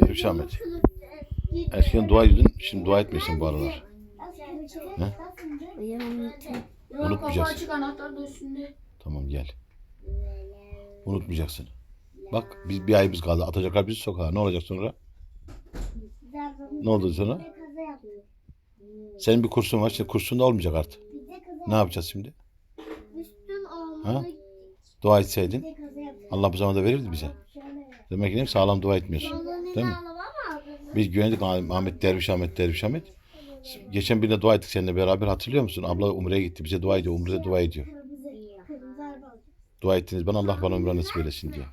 Derviş Ahmet. Eskiden dua ediyordun, şimdi dua etmiyorsun bu aralar. Ne? Unutmayacaksın. açık anahtar da üstünde. Tamam gel. Unutmayacaksın. Bak biz bir ayımız kaldı. Atacaklar bizi sokağa. Ne olacak sonra? Ne oldu sonra? Senin bir kursun var. Şimdi kursun da olmayacak artık. Ne yapacağız şimdi? Ha? Dua etseydin Allah bu zamanda verirdi bize. Demek ki ne? Sağlam dua etmiyorsun. Değil mi? Biz güvendik Ah- Ahmet Derviş, Ahmet Derviş, Ahmet. Geçen birine dua ettik seninle beraber hatırlıyor musun? Abla Umre'ye gitti bize dua ediyor. Umre'de dua ediyor. Dua ettiniz bana Allah bana ömrü nasip eylesin diye.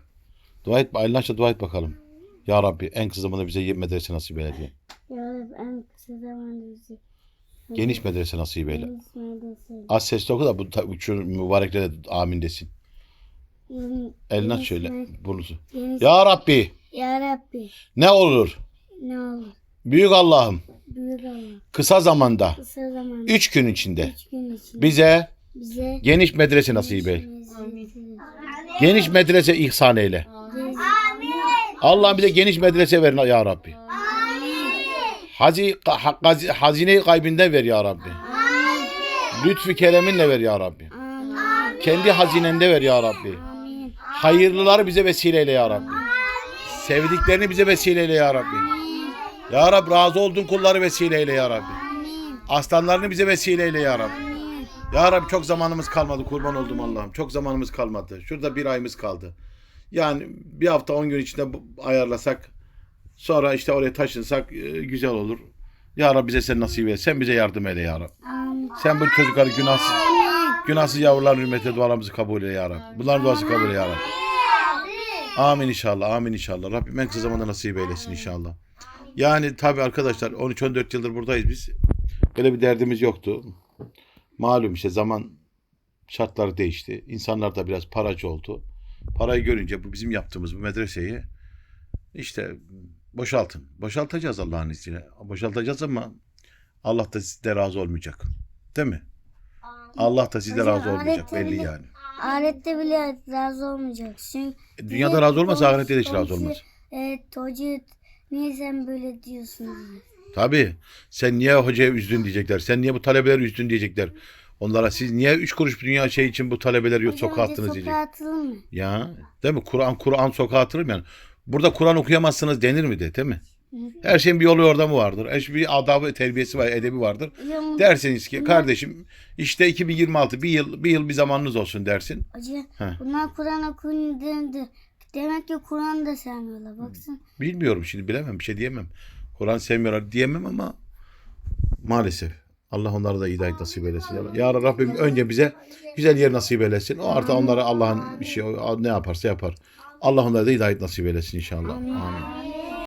Dua et, aylarca dua et bakalım. Ya Rabbi en kısa zamanda bize medrese nasip eyle diye. Ya Rabbi en kısa zamanda bizi Geniş medrese nasip eyle. Az sesli oku da bu ta- şu mübareklere de amin desin. Elini aç şöyle burnusu. Ya Rabbi Ya Rabbi ne olur ne olur büyük Allah'ım büyük Allah kısa zamanda kısa zamanda üç gün içinde üç gün içinde bize bize geniş medrese nasip eyle. medrese- Geniş medrese ihsan eyle. geniş- Allah'ım bize geniş medrese verin ya Rabbi. Hazi, ha- hazi- hazine-i gaybinden ver ya Rabbi. Lütfü kereminle ver ya Rabbi. Amin. Kendi hazinende ver ya Rabbi. Amin. Hayırlıları bize vesileyle ya Rabbi. Sevdiklerini bize vesileyle ya Rabbi. Ya Rabbi razı olduğun kulları vesileyle ya Rabbi. Aslanlarını bize vesileyle ya Rabbi. Ya Rabbi çok zamanımız kalmadı kurban oldum Allah'ım. Çok zamanımız kalmadı. Şurada bir ayımız kaldı. Yani bir hafta on gün içinde ayarlasak sonra işte oraya taşınsak e, güzel olur. Ya Rabbi bize sen nasip et. Sen bize yardım eyle ya Rabbi. Sen bu çocukları günahsız günahsız yavruların hürmetine dualarımızı kabul eyle ya Rabbi. Bunların duası kabul eyle ya Rabbi. Amin inşallah. Amin inşallah. Rabbim en kısa zamanda nasip eylesin inşallah. Yani tabi arkadaşlar 13-14 yıldır buradayız biz. Böyle bir derdimiz yoktu. Malum işte zaman şartları değişti. İnsanlar da biraz paracı oldu. Parayı görünce bu bizim yaptığımız bu medreseyi işte boşaltın. Boşaltacağız Allah'ın izniyle. Boşaltacağız ama Allah da sizde razı olmayacak. Değil mi? Allah da sizde razı olmayacak belli yani. Ahirette bile razı olmayacak. Çünkü E, Dünyada razı olmaz, ahirette de hiç razı olmaz. Evet hoca niye sen böyle diyorsun? Tabii. Sen niye hocaya üzdün diyecekler. Sen niye bu talebeleri üzdün diyecekler. Onlara siz niye üç kuruş dünya şey için bu talebeleri Hocam, sokağa attınız diyecek. sokağa atılır mı? Ya değil mi? Kur'an Kur'an sokağa atılır mı yani? Burada Kur'an okuyamazsınız denir mi de değil mi? Her şeyin bir yolu orada mı vardır? Her şeyin bir adabı, terbiyesi var, edebi vardır. Hocam, Dersiniz ki kardeşim işte 2026 bir yıl bir yıl bir zamanınız olsun dersin. hoca Heh. bunlar Kur'an okuyun dedi. Demek ki Kur'an da sevmiyorlar. Baksın. Bilmiyorum şimdi bilemem bir şey diyemem. Kur'an sevmiyorlar diyemem ama maalesef. Allah onlara da hidayet nasip eylesin. Ya, Rabbim önce bize güzel yer nasip eylesin. O artık onlara Allah'ın bir şey ne yaparsa yapar. Allah onlara da hidayet nasip eylesin inşallah. Amin.